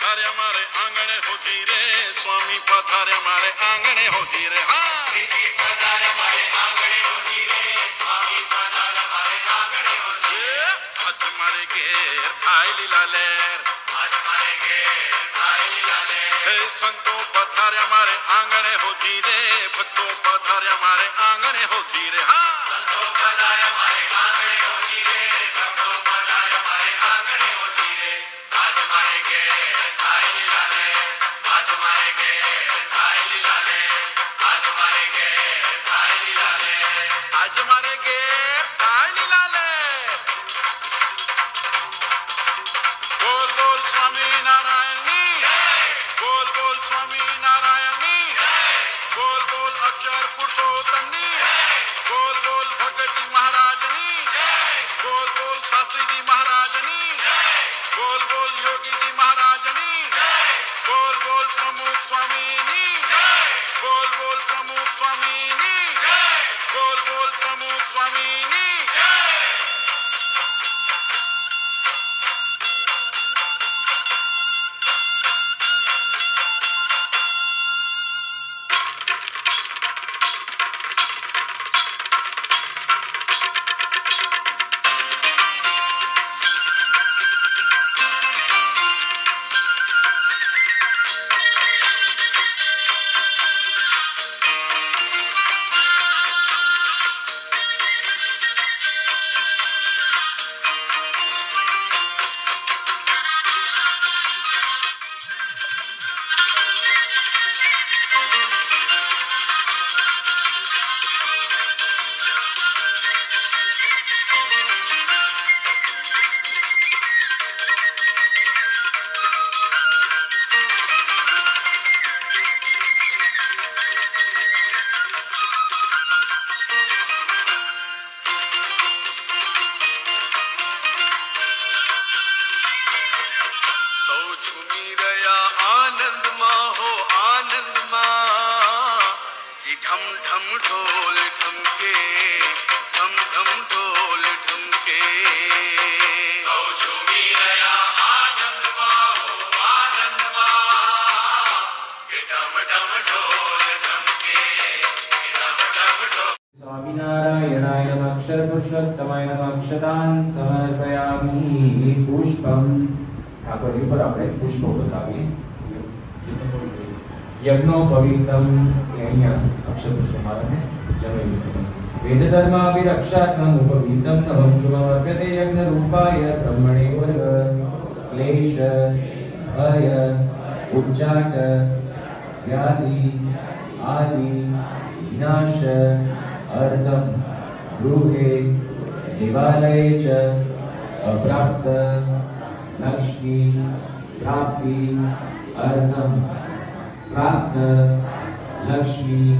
પધાર્યા મારે આંગણે હોતી રે, સ્વામી પધાર્યા મારે આંગણે હોતી રે, હા. આજ મારે ઘેર થાય લીલા લેર હે, સંતો પધાર્યા મારે આંગણે હોતી રે, ભક્તો પધાર્યા મારે આંગણે હોતી રે, હા. ઢોલ ઢમકે કે ઢમ ઢમ ઢોલ સ્વામિનારાયણાય નમઃ અક્ષર પુરુષોત્તમાય નમઃ અક્ષતાન સમર્પયામિ પુષ્પમ ઠાકોરજી પર આપણે પુષ્પો બતાવીએ યજ્ઞોપવિતમ એ અહીંયા અક્ષર પુષ્પ મારાને જણાવ્યું વેદ ધર્માભિરક્ષાત્મમ ઉપવિતમ નવમ શુભમ અર્પ્યતે યજ્ઞ રૂપાય બ્રહ્મણે વર્ગ ક્લેશ, ભય, ઉચ્ચાટ, વ્યાધિ, આદિ, વિનાશ, અર્ધમ, ગૃહે દેવાલये ચ, અપ્રાપ્ત, લક્ષ્મી, પ્રાપ્તિ, અર્ધમ પ્રાપ્ત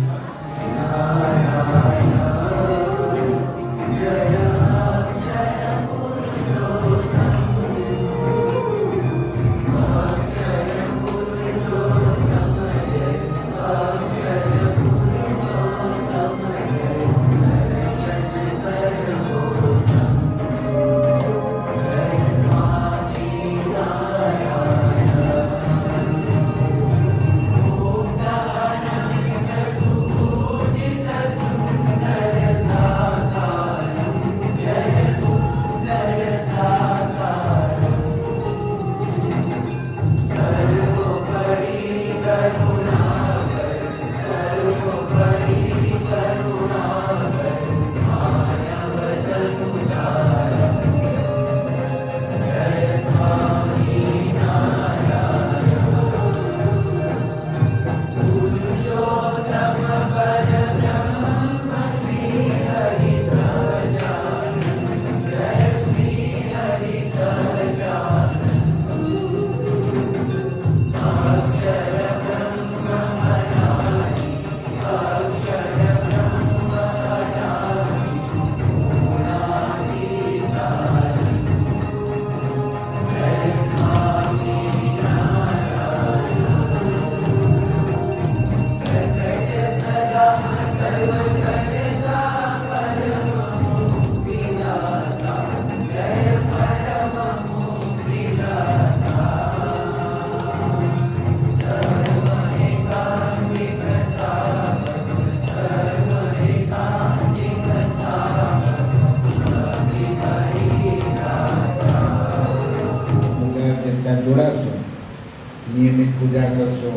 કરશો.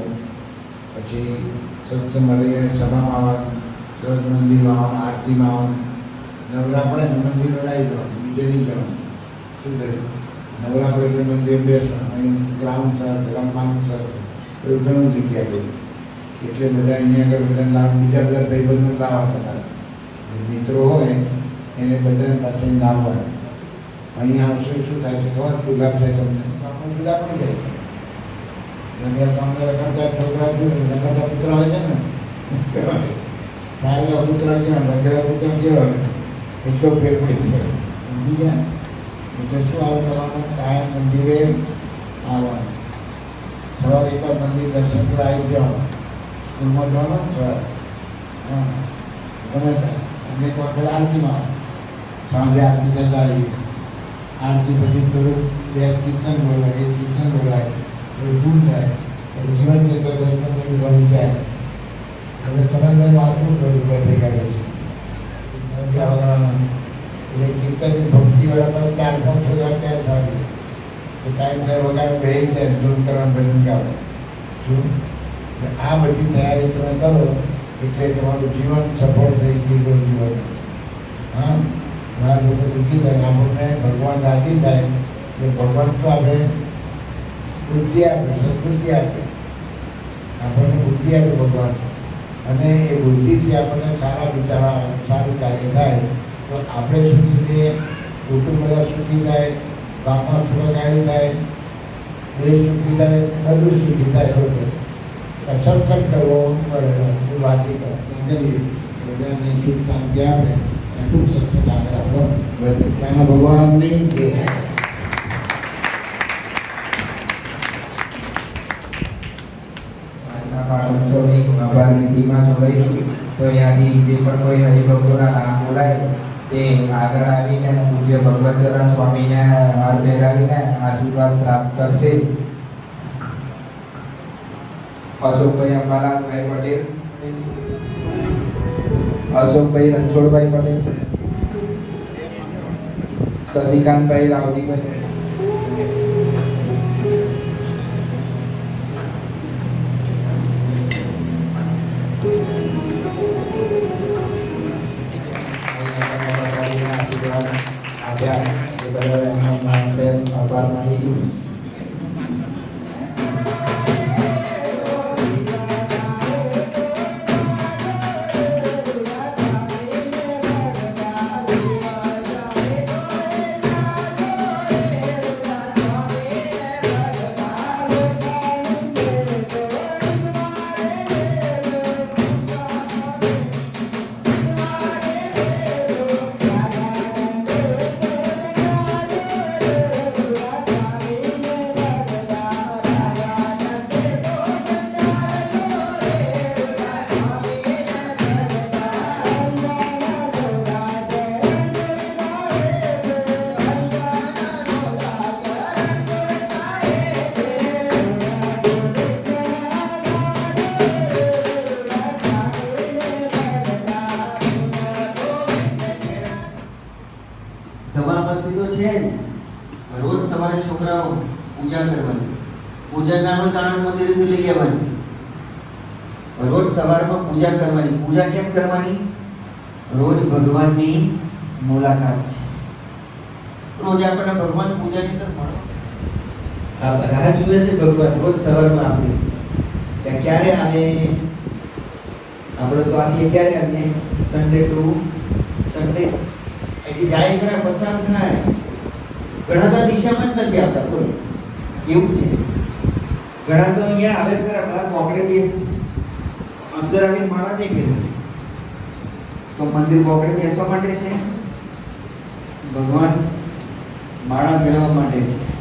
પછી સત્સંગ સભામાં આવવાનું સરસ મંદિરમાં આવવાનું આરતીમાં આવવાનું નવરા પડે ને મંદિર બનાવી જવાનું, બીજે નહીં જવાનું. શું કર્યું નવરા પડે મંદિર બેસવાનું. અહીં ગ્રાઉન્ડ સર, રમવાનું સર, એવું ઘણું જગ્યા ગયું એટલે બધા અહીંયા આગળ બધા લાભ બીજા બધા ભાઈબંધો લાવવા થતા મિત્રો હોય, એને બધાને પાછળ લાવવા અહીંયા આવશે, શું થાય છે ખબર? ચૂલા થાય તમને? ચૂલા પણ જાય. રમ્યા સામે રખડતા છોકરા જોયું પુત્ર હોય છે ને? કહેવાય મારેલા પુત્ર કેવા રખડેલા પુત્ર કેવા એટલો ફેર પડી સમજી એટલે શું આવે કરવાનું? કાયમ મંદિરે આવવાનું. સવારે એકવાર મંદિર દર્શન પર જાઓ. સ્કૂલમાં જવાનું સવારે. હા. એક વખત આરતીમાં. સાંજે આરતી જતા રહીએ. આરતી પછી થોડું બે કીર્તન બોલાય એક કીર્તન બોલાય થોડું ધૂમ થાય. પછી જીવન જતો દર્શન બની જાય એટલે તમારે થોડું બે ભેગા રહે છે. એટલે કીર્તન ભક્તિવાળામાં ચાર પાંચ છોકરા ત્યાં થાય? ટાઈમ વગાડ બે જાય ધૂમ કરવાનું ભજન ગાવે શું? આ બધી તૈયારી તમે કરો, એટલે તમારું જીવન સફળ થઈ ગયું જીવન. હા? ઘણા લોકો દુઃખી થાય. આપણને ભગવાન રાજી થાય. એટલે ભગવાન તો આપણે બુદ્ધિ આપે સદબુદ્ધિ આપે આપણને બુદ્ધિ આપે ભગવાન અને એ બુદ્ધિથી આપણને સારા વિચારો, સારું કાર્ય થાય, તો આપણે સુખી થઈએ કુટુંબ બધા સુખી થાય, ગામમાં સુખકારી થાય, દેશ સુખી થાય, બધું સુખી થાય લોકો સત્સંગ કરવો પડે વાતી કરીએ બધાને સુખ શાંતિ આપે અને ખૂબ સત્સંગ આગળ આપણો એના ભગવાનની આજના પાઠોત્સવની આભાર વિધિમાં જોડાઈશું. તો અહીંયાથી જે પણ કોઈ હરિભક્તોના નામ બોલાય, તે આગળ આવીને પૂજ્ય ભગવતચરણ સ્વામીને હાર પહેરાવીને આશીર્વાદ પ્રાપ્ત કરશે. અશોકભાઈ અંબાલાલભાઈ પટેલ. અશોકભાઈ રણછોડભાઈ પટેલ. શશિકાંતભાઈ રાવજીભાઈ. પૂજા કરવાની. પૂજા ના હોય તો મંદિરેથી લઈ આવવાની. રોજ સવારમાં પૂજા કરવાની. પૂજા કેમ કરવાની? રોજ ભગવાનની મુલાકાત છે. રોજ આપણને ભગવાન પૂજાની મળો. આ રાહ જુએ છે ભગવાન, રોજ સવારમાં આપણે. ત્યાં ક્યારે આવે? આપણે તો આવીએ ક્યારે આવીએ? સન્ડે ટુ સન્ડે એથી જાય ખરા, પસાર થાય. ઘણા બધા દિશામાં જ નથી આવતા બોલો એવું છે. ઘણા તો અહીંયા આવે ખરા પેલા પોકડે બેસ અંદર આવીને માળા નહીં પહેરે. તો મંદિર પોકડે બેસવા માટે છે? ભગવાન માળા પહેરવા માટે છે.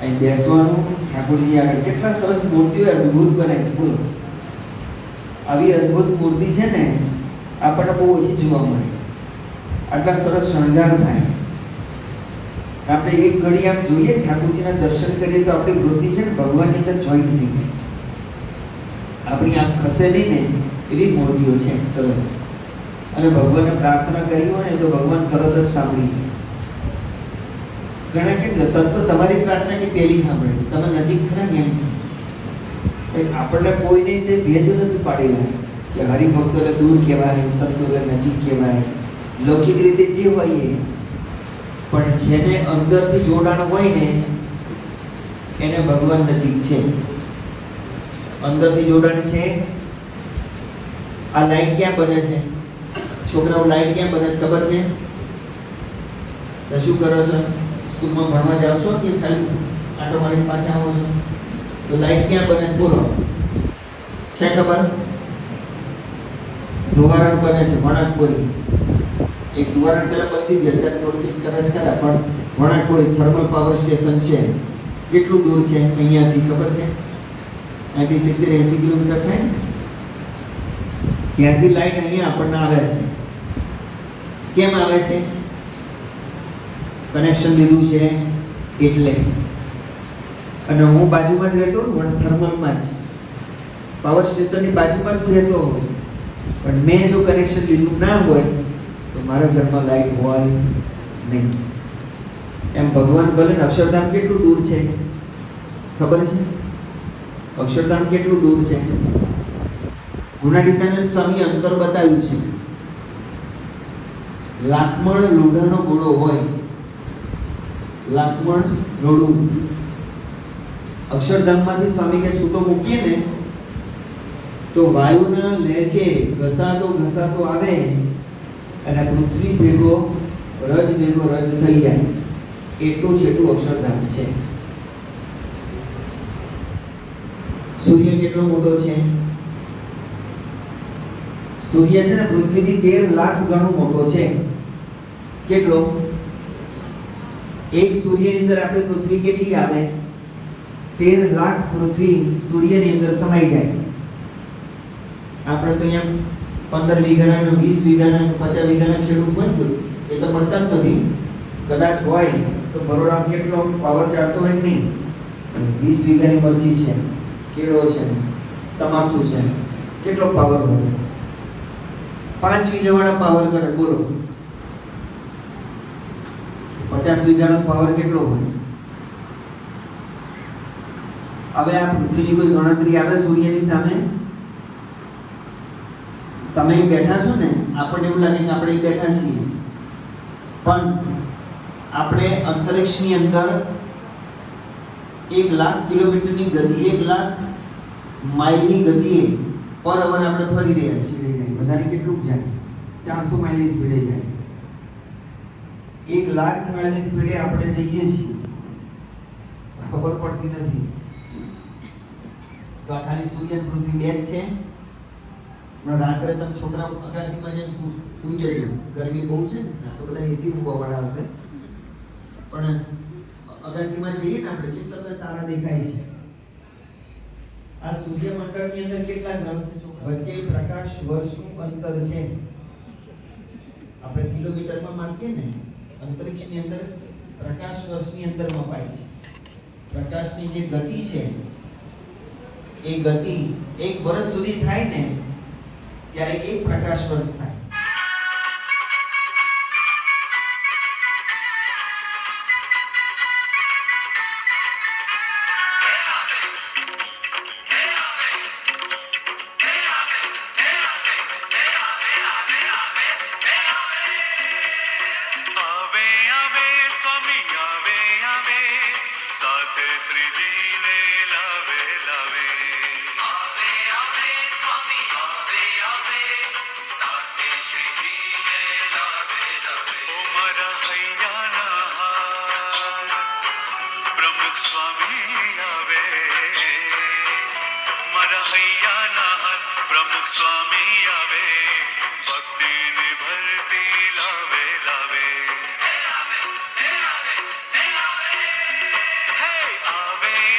અહીં બેસવાનું, ઠાકોરજી આગળ કેટલા સરસ મૂર્તિઓ અદ્ભુત બનાવી છે, બોલો. આવી અદ્ભુત મૂર્તિ છે ને, આપણને બહુ ઓછી જોવા મળે. આટલા સરસ શણગાર થાય. આપણે એક ઘડી આમ જોઈએ, ઠાકોરજીના દર્શન કરીએ તો આપણી વૃત્તિ છે ને ભગવાનની અંદર જોઈન્ટ થઈ ગઈ આપણી આંખ ખસે નહીં ને, એવી મૂર્તિઓ છે, સરસ. અને ભગવાનને પ્રાર્થના કરી હોય ને, તો ભગવાન તરત જ સાંભળી ઘણા કે સંતો તમારી પ્રાર્થના કે પહેલી સાંભળે છે. તમે નજીક ખરા ને એમ આપણને કોઈને તે ભેદ નથી પાડેલા કે હરિભક્તોને દૂર કહેવાય, સંતોને નજીક કહેવાય. લૌકિક રીતે જે હોય એ. પણ જેને અંદરથી જોડાણ હોય ને, એને ભગવાન નજીક છે. અંદરથી જોડાણ છે. આ લાઈટ ક્યાં બને છે? છોકરાઓ લાઈટ ક્યાં બને છે ખબર છે? શું કરો છો? સ્કૂલમાં ભણવા જાઓ છો કે ખાલી આટો મારી પાછા આવો છો? તો લાઈટ ક્યાં બને છે? બોલો. છે ખબર? ધોવારણ બને છે, વણાકપુરી. એક ધોવારણ પેલા બધી જ અત્યારે થોડીક કરે છે ખરા પણ વણાકપુરી થર્મલ પાવર સ્ટેશન છે, કેટલું દૂર છે, અહીંયાથી ખબર છે? અહીંથી સિત્તેર એંસી કિલોમીટર થાય ને? ત્યાંથી લાઈટ અહીંયા આપણને આવે છે. કેમ આવે છે? કનેક્શન લીધું છે એટલે. અને હું બાજુમાં જ રહેતો વન થર્મલમાં જ. પાવર સ્ટેશનની બાજુમાં જ રહેતો હોય પણ મેં જો કનેક્શન લીધું ના હોય મારા ઘરમાં લાઈટ હોય નહીં. એમ ભગવાન ભલે અક્ષરધામ કેટલું દૂર છે? ખબર છે? અક્ષરધામ કેટલું દૂર છે? ગુણાતીતાનંદ સ્વામી અંતર બતાવ્યું છે. લાખમણ લોઢાનો ગોળો હોય લાખમણ લોઢું. અક્ષરધામમાંથી સ્વામી કે છૂટો મૂકીએ ને, તો વાયુના લેખે ઘસાતો ઘસાતો આવે અને પૃથ્વી ભેગો, રજ ભેગો, રજ થઈ જાય. એટલું છેટું અક્ષરધામ છે. સૂર્ય કેટલો મોટો છે? સૂર્ય છે ને પૃથ્વીથી તેર લાખ ગણો મોટો છે. કેટલો? એક સૂર્યની અંદર આપણે પૃથ્વી કેટલી આવે? તેર લાખ પૃથ્વી સૂર્યની અંદર સમાઈ જાય. આપણે તો અહીંયા પંદર વીઘાના વીસ વીઘાના પચાસ વીઘાના ખેડૂત ને એ તો મળતા જ નથી. કદાચ હોય, તો બરોડામાં કેટલો પાવર ચાલતો હોય નહીં? વીસ વીઘાની મરચી છે, કેળો છે, તમાકુ છે, કેટલો પાવર હોય? પાંચ વીઘાવાળા પાવર કરે, બોલો. પચાસ વીઘાનો પાવર કેટલો હોય? હવે આ પૃથ્વીની કોઈ ગણતરી આવે સૂર્યની સામે? તમે બેઠા છો ને, આપણને એવું લાગે કે આપણે બેઠા છીએ. પણ આપણે અંતરિક્ષની અંદર એક લાખ કિલોમીટરની ગતિ, એક લાખ માઇલની ગતિએ પર અવર આપણે ફરી રહ્યા છીએ વધારે કેટલું જાય? ચારસો માઇલની સ્પીડે જાય. એક લાખ માઇલની સ્પીડે આપણે જઈએ છીએ. ખબર પડતી નથી. તો આ ખાલી સૂર્ય પૃથ્વી બે જ છે. રાત્રે તમે છોકરા અગાસીમાં જેમ સૂઈ જજો ગરમી બહુ છે ને, તો બધા એસી મૂકવાવાળા હશે. પણ અગાસીમાં જઈએ ને આપણે, કેટલા બધા તારા દેખાય છે. આ સૂર્યમંડળની અંદર કેટલા ગ્રહ છે વચ્ચે પ્રકાશ વર્ષનું અંતર છે. આપણે કિલોમીટરમાં માપીએ ને, અંતરિક્ષની અંદર પ્રકાશ વર્ષની અંદર મપાય છે. પ્રકાશની જે ગતિ છે, એ ગતિ એક વર્ષ સુધી થાય ને ત્યારે એક પ્રકાશ વર્ષ થાય. આવે આવે